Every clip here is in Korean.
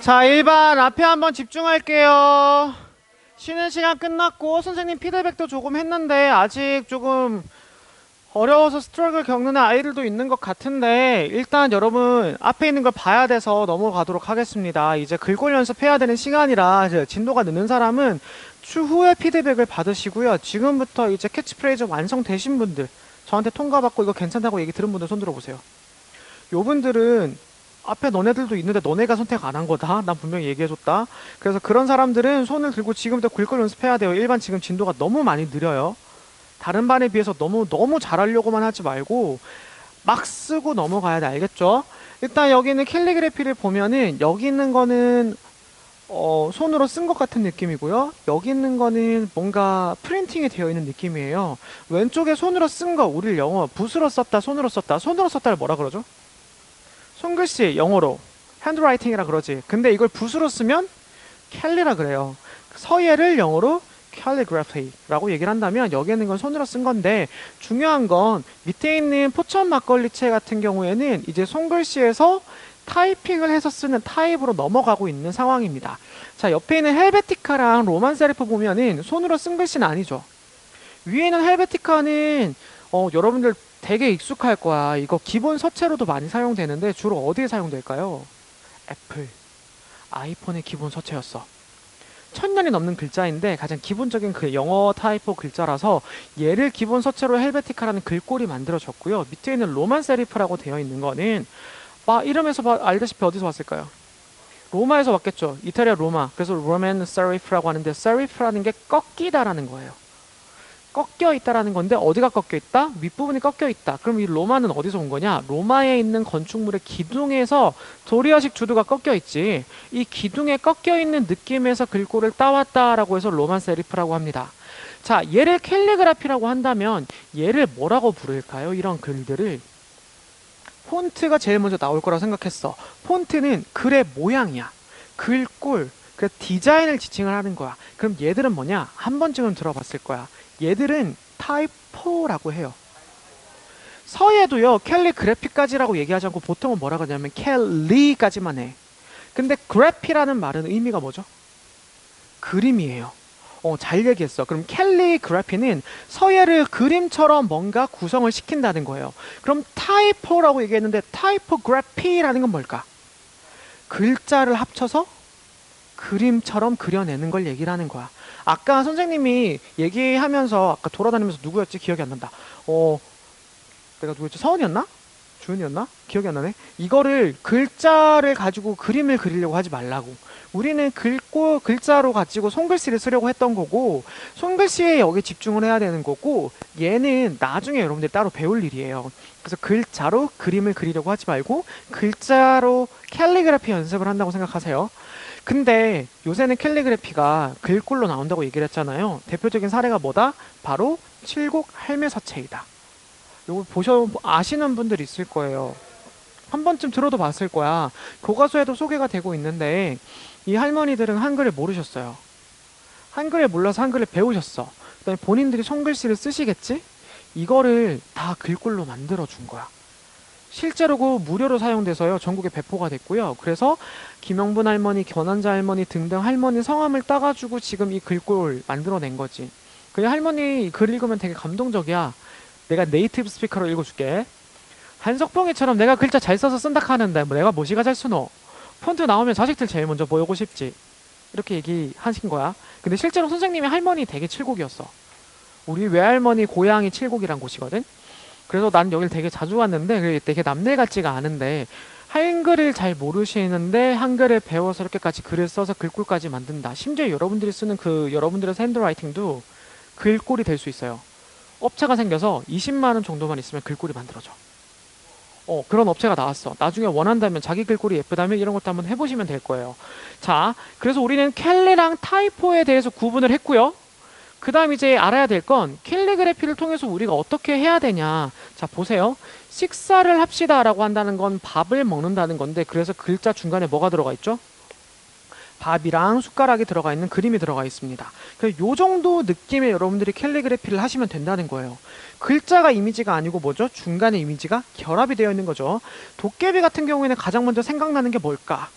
자, 1반 앞에 한번 집중할게요. 쉬는 시간 끝났고 선생님 피드백도 조금 했는데 아직 조금 어려워서 스트럭을 겪는 아이들도 있는 것 같은데 일단 여러분 앞에 있는 걸 봐야 돼서 넘어가도록 하겠습니다. 이제 글꼴 연습해야 되는 시간이라 진도가 늦는 사람은 추후에 피드백을 받으시고요. 지금부터 이제 캐치프레이즈 완성되신 분들 저한테 통과받고 이거 괜찮다고 얘기 들은 분들 손 들어보세요. 요 분들은 앞에 너네들도 있는데 너네가 선택 안 한 거다. 난 분명히 얘기해줬다. 그래서 그런 사람들은 손을 들고 지금부터 글꼴 연습해야 돼요. 일반 지금 진도가 너무 많이 느려요. 다른 반에 비해서 너무 너무 잘하려고만 하지 말고 막 쓰고 넘어가야 돼. 알겠죠? 일단 여기 있는 캘리그래피를 보면은 여기 있는 거는 어, 손으로 쓴 것 같은 느낌이고요. 여기 있는 거는 뭔가 프린팅이 되어 있는 느낌이에요. 왼쪽에 손으로 쓴 거, 우리 영어 붓으로 썼다, 손으로 썼다. 손으로 썼다를 뭐라 그러죠? 손글씨 영어로 핸드라이팅이라 그러지. 근데 이걸 붓으로 쓰면 캘리라 그래요. 서예를 영어로 calligraphy라고 얘기를 한다면 여기 있는 건 손으로 쓴 건데 중요한 건 밑에 있는 포천 막걸리채 같은 경우에는 이제 손글씨에서 타이핑을 해서 쓰는 타입으로 넘어가고 있는 상황입니다. 자 옆에 있는 헬베티카랑 로만 세리프 보면은 손으로 쓴 글씨는 아니죠. 위에 있는 헬베티카는 어, 여러분들 되게 익숙할 거야. 이거 기본 서체로도 많이 사용되는데 주로 어디에 사용될까요? 애플, 아이폰의 기본 서체였어. 천 년이 넘는 글자인데 가장 기본적인 그 영어 타이포 글자라서 얘를 기본 서체로 헬베티카라는 글꼴이 만들어졌고요. 밑에 있는 로만 세리프라고 되어 있는 거는 막 이름에서 봐- 알다시피 어디서 왔을까요? 로마에서 왔겠죠. 이탈리아 로마. 그래서 로맨 세리프라고 하는데 세리프라는 게 꺾이다라는 거예요. 꺾여 있다라는 건데 어디가 꺾여 있다? 윗부분이 꺾여 있다. 그럼 이 로마는 어디서 온 거냐? 로마에 있는 건축물의 기둥에서 도리어식 주두가 꺾여 있지. 이 기둥에 꺾여 있는 느낌에서 글꼴을 따왔다라고 해서 로만 세리프라고 합니다. 자, 얘를 캘리그라피라고 한다면 얘를 뭐라고 부를까요? 이런 글들을 폰트가 제일 먼저 나올 거라고 생각했어. 폰트는 글의 모양이야. 글꼴, 그 디자인을 지칭을 하는 거야. 그럼 얘들은 뭐냐? 한 번쯤은 들어봤을 거야. 얘들은 타이포라고 해요. 서예도요, 캘리그래피까지라고 얘기하지 않고 보통은 뭐라 그러냐면 캘리까지만 해. 근데 그래피라는 말은 의미가 뭐죠? 그림이에요. 어, 잘 얘기했어. 그럼 캘리그래피는 서예를 그림처럼 뭔가 구성을 시킨다는 거예요. 그럼 타이포라고 얘기했는데 타이포그래피라는 건 뭘까? 글자를 합쳐서 그림처럼 그려내는 걸 얘기를 하는 거야. 아까 선생님이 얘기하면서 아까 돌아다니면서 누구였지 기억이 안 난다. 어, 내가 누구였지? 서원이었나? 주은이었나? 기억이 안 나네. 이거를 글자를 가지고 그림을 그리려고 하지 말라고. 우리는 글고 글자로 가지고 손글씨를 쓰려고 했던 거고 손글씨에 여기 집중을 해야 되는 거고 얘는 나중에 여러분들이 따로 배울 일이에요. 그래서 글자로 그림을 그리려고 하지 말고 글자로 캘리그래피 연습을 한다고 생각하세요. 근데 요새는 캘리그래피가 글꼴로 나온다고 얘기를 했잖아요. 대표적인 사례가 뭐다? 바로 칠곡 할매서체이다. 요거 보셔 아시는 분들 있을 거예요. 한 번쯤 들어도 봤을 거야. 교과서에도 소개가 되고 있는데 이 할머니들은 한글을 모르셨어요. 한글을 몰라서 한글을 배우셨어. 그다음에 본인들이 손글씨를 쓰시겠지? 이거를 다 글꼴로 만들어 준 거야. 실제로 그 무료로 사용돼서요 전국에 배포가 됐고요. 그래서 김영분 할머니, 견환자 할머니 등등 할머니 성함을 따가지고 지금 이 글꼴 만들어낸 거지. 그 할머니 글 읽으면 되게 감동적이야. 내가 네이티브 스피커로 읽어줄게. 한석봉이처럼 내가 글자 잘 써서 쓴다 하는데 뭐 내가 뭐시가 잘 쓰노? 폰트 나오면 자식들 제일 먼저 보고 싶지. 이렇게 얘기하신 거야. 근데 실제로 선생님이 할머니 되게 칠곡이었어. 우리 외할머니 고향이 칠곡이란 곳이거든. 그래서 난 여길 되게 자주 왔는데 되게 남일 같지가 않은데 한글을 잘 모르시는데 한글을 배워서 이렇게까지 글을 써서 글꼴까지 만든다. 심지어 여러분들이 쓰는 그 여러분들의 핸드라이팅도 글꼴이 될 수 있어요. 업체가 생겨서 20만 원 정도만 있으면 글꼴이 만들어져. 어, 그런 업체가 나왔어. 나중에 원한다면 자기 글꼴이 예쁘다면 이런 것도 한번 해보시면 될 거예요. 자, 그래서 우리는 캘리랑 타이포에 대해서 구분을 했고요. 그 다음 이제 알아야 될 건 캘리그래피를 통해서 우리가 어떻게 해야 되냐. 자, 보세요. 식사를 합시다 라고 한다는 건 밥을 먹는다는 건데 그래서 글자 중간에 뭐가 들어가 있죠? 밥이랑 숟가락이 들어가 있는 그림이 들어가 있습니다. 그래서 요 정도 느낌의 여러분들이 캘리그래피를 하시면 된다는 거예요. 글자가 이미지가 아니고 뭐죠? 중간에 이미지가 결합이 되어 있는 거죠. 도깨비 같은 경우에는 가장 먼저 생각나는 게 뭘까?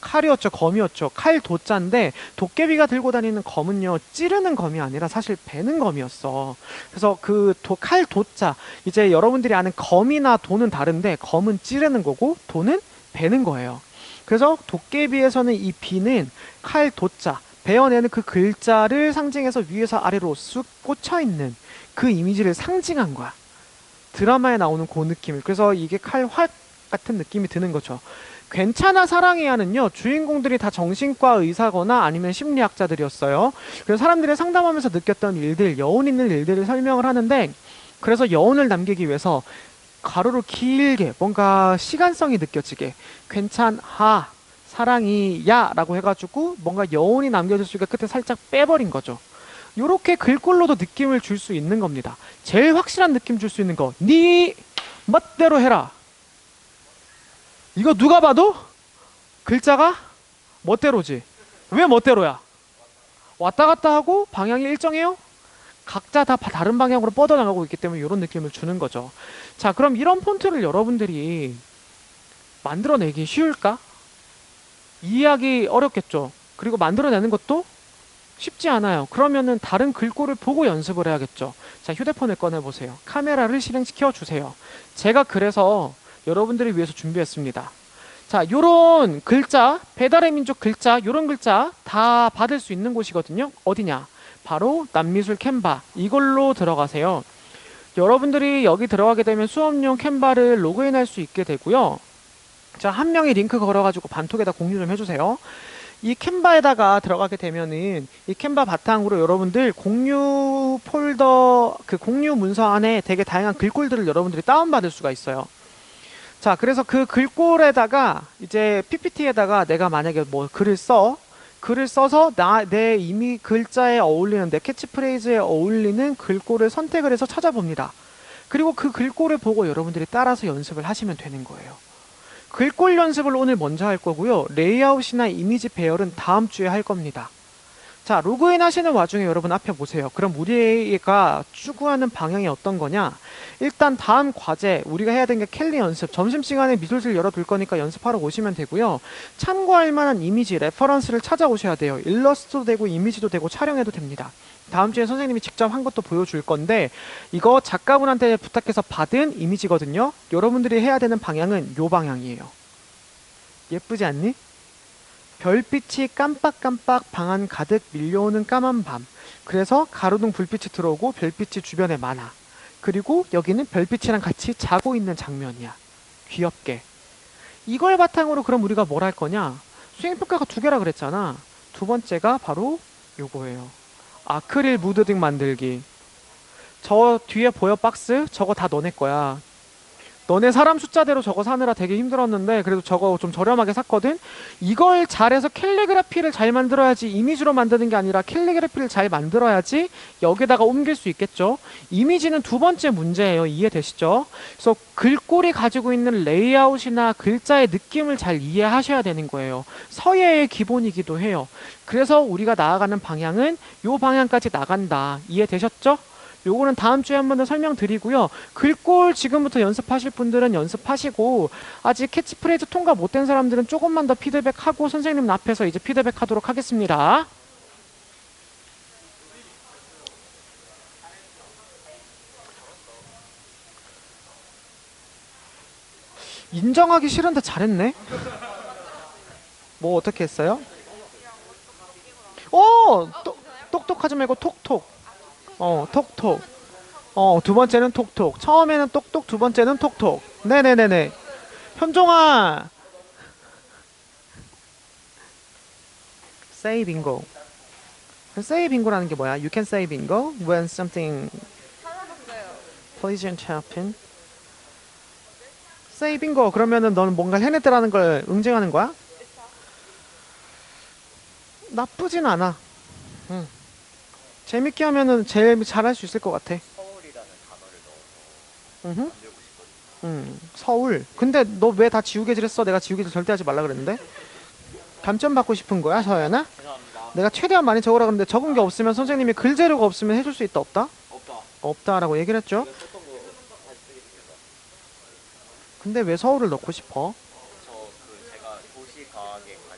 칼이었죠, 검이었죠. 칼 도자인데 도깨비가 들고 다니는 검은요 찌르는 검이 아니라 사실 베는 검이었어. 그래서 그 칼 도자 이제 여러분들이 아는 검이나 도는 다른데 검은 찌르는 거고 도는 베는 거예요. 그래서 도깨비에서는 이 비는 칼 도자 베어내는 그 글자를 상징해서 위에서 아래로 쑥 꽂혀 있는 그 이미지를 상징한 거야. 드라마에 나오는 그 느낌을. 그래서 이게 칼화 같은 느낌이 드는 거죠. 괜찮아 사랑해야는요 주인공들이 다 정신과 의사거나 아니면 심리학자들이었어요. 그래서 사람들이 상담하면서 느꼈던 일들, 여운 있는 일들을 설명을 하는데 그래서 여운을 남기기 위해서 가로로 길게 뭔가 시간성이 느껴지게 괜찮아 사랑이야라고 해가지고 뭔가 여운이 남겨질 수 있게 끝에 살짝 빼버린 거죠. 요렇게 글꼴로도 느낌을 줄 수 있는 겁니다. 제일 확실한 느낌 줄 수 있는 거, 네 멋대로 해라. 이거 누가 봐도 글자가 멋대로지. 왜 멋대로야? 왔다 갔다 하고 방향이 일정해요? 각자 다 바- 다른 방향으로 뻗어나가고 있기 때문에 이런 느낌을 주는 거죠. 자, 그럼 이런 폰트를 여러분들이 만들어내기 쉬울까? 이해하기 어렵겠죠. 그리고 만들어내는 것도 쉽지 않아요. 그러면은 다른 글꼴을 보고 연습을 해야겠죠. 자, 휴대폰을 꺼내보세요. 카메라를 실행시켜 주세요. 제가 그래서 여러분들을 위해서 준비했습니다. 자, 요런 글자, 배달의 민족 글자, 요런 글자 다 받을 수 있는 곳이거든요. 어디냐? 바로 남미술 캔바. 이걸로 들어가세요. 여러분들이 여기 들어가게 되면 수업용 캔바를 로그인할 수 있게 되고요. 자, 한 명이 링크 걸어가지고 반톡에다 공유 좀 해주세요. 이 캔바에다가 들어가게 되면은 이 캔바 바탕으로 여러분들 공유 폴더 그 공유 문서 안에 되게 다양한 글꼴들을 여러분들이 다운받을 수가 있어요. 자, 그래서 그 글꼴에다가 이제 PPT에다가 내가 만약에 뭐 글을 써 글을 써서 나 내 이미 글자에 어울리는 내 캐치프레이즈에 어울리는 글꼴을 선택을 해서 찾아봅니다. 그리고 그 글꼴을 보고 여러분들이 따라서 연습을 하시면 되는 거예요. 글꼴 연습을 오늘 먼저 할 거고요. 레이아웃이나 이미지 배열은 다음 주에 할 겁니다. 자, 로그인 하시는 와중에 여러분 앞에 보세요. 그럼 우리가 추구하는 방향이 어떤 거냐? 일단 다음 과제 우리가 해야 되는 게 캘리 연습. 점심시간에 미술실 열어둘 거니까 연습하러 오시면 되고요. 참고할 만한 이미지, 레퍼런스를 찾아오셔야 돼요. 일러스트도 되고 이미지도 되고 촬영해도 됩니다. 다음 주에 선생님이 직접 한 것도 보여줄 건데 이거 작가분한테 부탁해서 받은 이미지거든요. 여러분들이 해야 되는 방향은 요 방향이에요. 예쁘지 않니? 별빛이 깜빡깜빡 방 안 가득 밀려오는 까만 밤. 그래서 가로등 불빛이 들어오고 별빛이 주변에 많아. 그리고 여기는 별빛이랑 같이 자고 있는 장면이야. 귀엽게. 이걸 바탕으로 그럼 우리가 뭘 할 거냐? 수행평가가 두 개라 그랬잖아. 두 번째가 바로 요거예요. 아크릴 무드등 만들기. 저 뒤에 보여 박스? 저거 다 너네 거야. 너네 사람 숫자대로 저거 사느라 되게 힘들었는데 그래도 저거 좀 저렴하게 샀거든. 이걸 잘해서 캘리그라피를 잘 만들어야지 이미지로 만드는 게 아니라 캘리그라피를 잘 만들어야지 여기다가 옮길 수 있겠죠. 이미지는 두 번째 문제예요. 이해되시죠? 그래서 글꼴이 가지고 있는 레이아웃이나 글자의 느낌을 잘 이해하셔야 되는 거예요. 서예의 기본이기도 해요. 그래서 우리가 나아가는 방향은 요 방향까지 나간다. 이해되셨죠? 요거는 다음 주에 한 번 더 설명드리고요. 글꼴 지금부터 연습하실 분들은 연습하시고 아직 캐치프레이즈 통과 못된 사람들은 조금만 더 피드백하고 선생님 앞에서 이제 피드백하도록 하겠습니다. 인정하기 싫은데 잘했네. 뭐 어떻게 했어요? 오! 똑, 똑똑하지 말고 톡톡. 어, 톡톡. 어, 두 번째는 톡톡. 처음에는 똑똑, 두 번째는 톡톡. 네네네네. 현종아! say bingo. say bingo라는 게 뭐야? You can say bingo when something pleasant happen. say bingo. 그러면은 너는 뭔가 해냈다라는 걸 응징하는 거야? 나쁘진 않아. 응. 재밌게 하면은 제일 잘할 수 있을 것 같아. 서울이라는 단어를 넣어서 응. 만들고 싶거든요. 응. 서울. 근데 너 왜 다 지우개질 했어? 내가 지우개질 절대 하지 말라 그랬는데. 감점 받고 싶은 거야, 서연아? 죄송합니다. 내가 최대한 많이 적으라 그랬는데 적은 게 없으면 선생님이 글 재료가 없으면 해줄 수 있다 없다? 없다. 없다라고 얘기를 했죠. 근데 왜 서울을 넣고 싶어? 저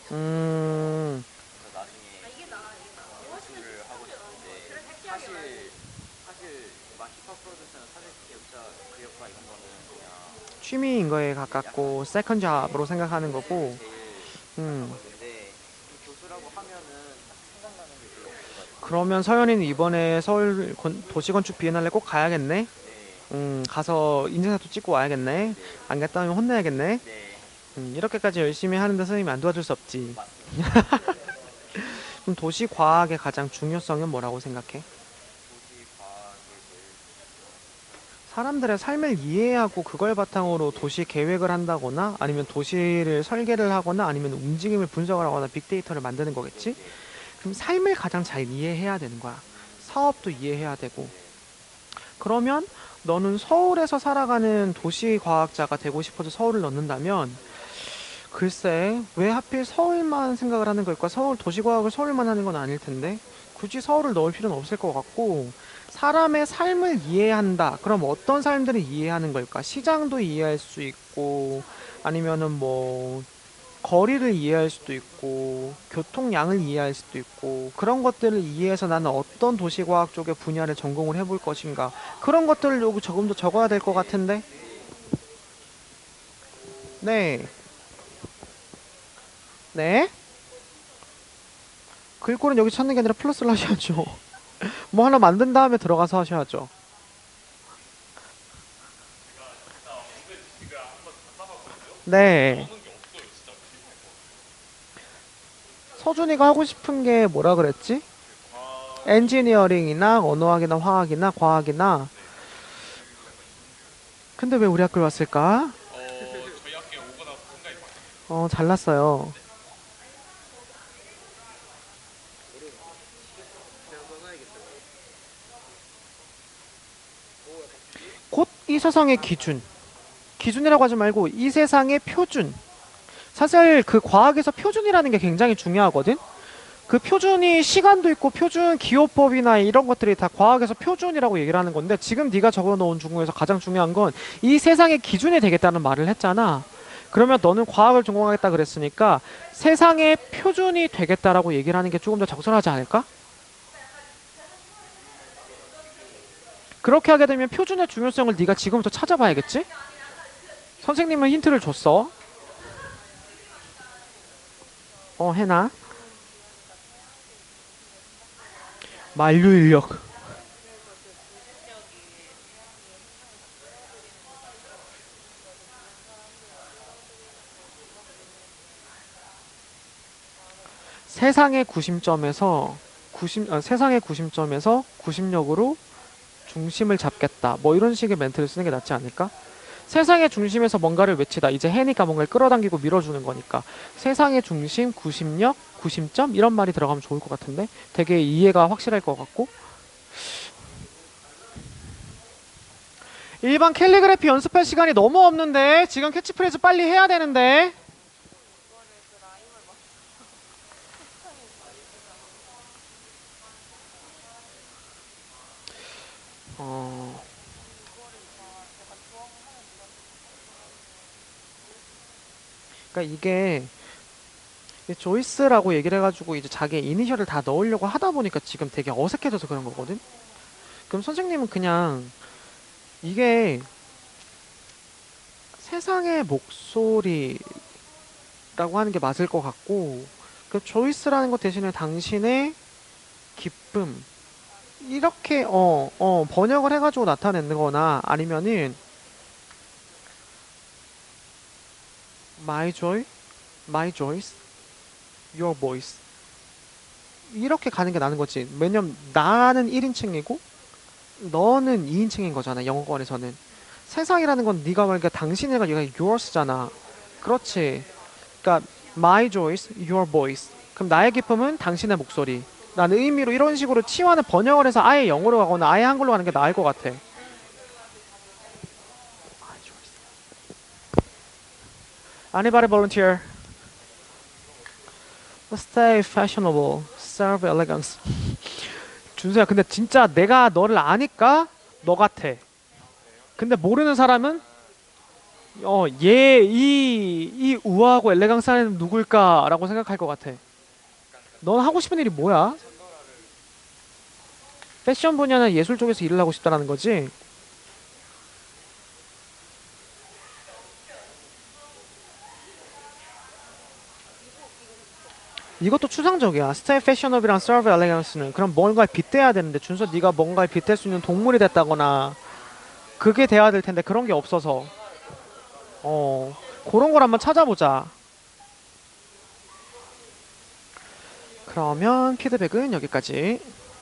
그. 음, 그래서 나중에 연출을 하고 싶은데 사실 사실 막 힙합 프로듀서는 사실 그 역사 그 역사 이런 거는 그냥 취미인 거에 가깝고 세컨 잡으로 생각하는 거고. 음. 그러면 서현이는 이번에 서울 건- 도시건축 비엔날레 꼭 가야겠네. 네, 음, 가서 인증사도 찍고 와야겠네. 네, 안 갔다 오면 혼내야겠네. 네, 음, 이렇게까지 열심히 하는데 선생님이 안 도와줄 수 없지. 그럼 도시 과학의 가장 중요성은 뭐라고 생각해? 도시 과학에 제일 사람들의 삶을 이해하고 그걸 바탕으로 도시 계획을 한다거나 아니면 도시를 설계를 하거나 아니면 움직임을 분석을 하거나 빅데이터를 만드는 거겠지? 그럼 삶을 가장 잘 이해해야 되는 거야. 사업도 이해해야 되고. 그러면 너는 서울에서 살아가는 도시 과학자가 되고 싶어서 서울을 넣는다면 글쎄 왜 하필 서울만 생각을 하는 걸까? 서울 도시 과학을 서울만 하는 건 아닐 텐데 굳이 서울을 넣을 필요는 없을 것 같고 사람의 삶을 이해한다. 그럼 어떤 삶들을 이해하는 걸까? 시장도 이해할 수 있고 아니면은 뭐 거리를 이해할 수도 있고 교통량을 이해할 수도 있고 그런 것들을 이해해서 나는 어떤 도시과학 쪽의 분야를 전공을 해볼 것인가 그런 것들을 요구 조금 더 적어야 될 것 같은데 네 네? 글꼴은 여기 찾는 게 아니라 플러스를 하셔야죠 뭐 하나 만든 다음에 들어가서 하셔야죠. 네. 서준이가 하고 싶은 게 뭐라 그랬지? 엔지니어링이나 언어학이나 화학이나 과학이나. 근데 왜 우리 학교에 왔을까? 어 잘났어요 곧 이 세상의 기준 기준이라고 하지 말고 이 세상의 표준 사실 그 과학에서 표준이라는 게 굉장히 중요하거든. 그 표준이 시간도 있고 표준 기호법이나 이런 것들이 다 과학에서 표준이라고 얘기를 하는 건데 지금 네가 적어놓은 중에서 가장 중요한 건 이 세상의 기준이 되겠다는 말을 했잖아. 그러면 너는 과학을 전공하겠다 그랬으니까 세상의 표준이 되겠다라고 얘기를 하는 게 조금 더 적절하지 않을까? 그렇게 하게 되면 표준의 중요성을 네가 지금부터 찾아봐야겠지? 선생님은 힌트를 줬어. 어, 해나? 만류 인력. 세상의 구심점에서 구심 어, 세상의 구심점에서 구심력으로 중심을 잡겠다. 뭐 이런 식의 멘트를 쓰는 게 낫지 않을까? 세상의 중심에서 뭔가를 외치다. 이제 해니까 뭔가를 끌어당기고 밀어주는 거니까. 세상의 중심, 구심력, 구심점 이런 말이 들어가면 좋을 것 같은데 되게 이해가 확실할 것 같고 일반 캘리그래피 연습할 시간이 너무 없는데 지금 캐치프레이즈 빨리 해야 되는데 어... 그러니까 이게 이 조이스라고 얘기를 해가지고 이제 자기의 이니셜을 다 넣으려고 하다 보니까 지금 되게 어색해져서 그런 거거든. 그럼 선생님은 그냥 이게 세상의 목소리라고 하는 게 맞을 것 같고 그 조이스라는 것 대신에 당신의 기쁨 이렇게 어 어 번역을 해가지고 나타내거나 아니면은 my joy, my joys, your voice 이렇게 가는 게 나는 거지. 왜냐면 나는 1인칭이고 너는 2인칭인 거잖아. 영어권에서는 세상이라는 건 네가 말니까 당신이가 얘가 yours잖아. 그렇지. 그러니까 my joys, your voice. 그럼 나의 기쁨은 당신의 목소리. 나는 의미로 이런 식으로 치환을 번역을 해서 아예 영어로 가거나 아예 한글로 가는 게 나을 것 같아. Anybody volunteer? Stay fashionable, serve elegance. 준수야, 근데 진짜 내가 너를 아니까 너 같아. 근데 모르는 사람은 어, 얘, 이, 이 우아하고 엘레강스한 누굴까라고 생각할 것 같아. 넌 하고 싶은 일이 뭐야? 패션 분야나 예술 쪽에서 일을 하고 싶다라는 거지? 이것도 추상적이야. 스타일 패션업이랑 서브 엘레강스는 그럼 뭔가를 빗대야 되는데 준서 네가 뭔가를 빗댈 수 있는 동물이 됐다거나 그게 돼야 될 텐데 그런 게 없어서 어 그런 걸 한번 찾아보자. 그러면 피드백은 여기까지.